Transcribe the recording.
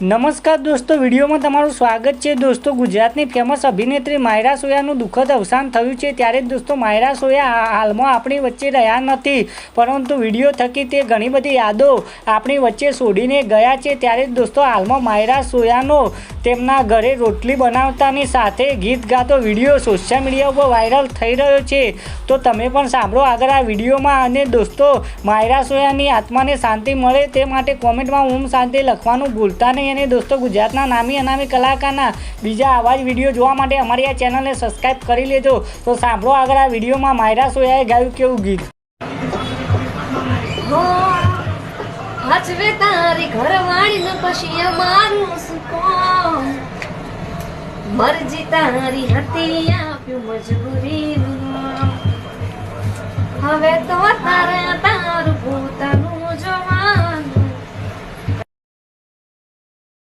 નમસ્કાર દોસ્તો, વિડીયોમાં તમારું સ્વાગત છે. દોસ્તો, ગુજરાતની ફેમસ અભિનેત્રી માયરા સોયાનું દુઃખદ અવસાન થયું છે. ત્યારે દોસ્તો, માયરા સોયા હાલમાં આપણી વચ્ચે રહ્યા નથી. પરંતુ વીડિયો થકી તે ઘણી બધી યાદો આપણી વચ્ચે છોડીને ગયા છે. ત્યારે દોસ્તો, હાલમાં માયરા સોયાનો તેમના ઘરે રોટલી બનાવતાની સાથે ગીત ગાતો વીડિયો સોશિયલ મીડિયા ઉપર વાયરલ થઈ રહ્યો છે. તો તમે પણ સાંભળો આગળ આ વિડીયોમાં અને દોસ્તો, માયરા સોયાની આત્માને શાંતિ મળે તે માટે કોમેન્ટમાં ઓમ શાંતિ લખવાનું ભૂલતા નહીં. અને દોસ્તો ગુજરાતના નામી અનામી કલાકારના બીજા આવા જ વીડિયો જોવા માટે અમારી આ ચેનલને સબસ્ક્રાઈબ કરી લેજો. તો સાંભળો આગળ આ વિડીયોમાં માયરા સોયાએ ગાયું કેવું ગીત. હો, તારી ઘરવાળી પછી અમારું સુકોમ મરજી તારી હતી આપ્યું મજબૂરી હવે તો તારે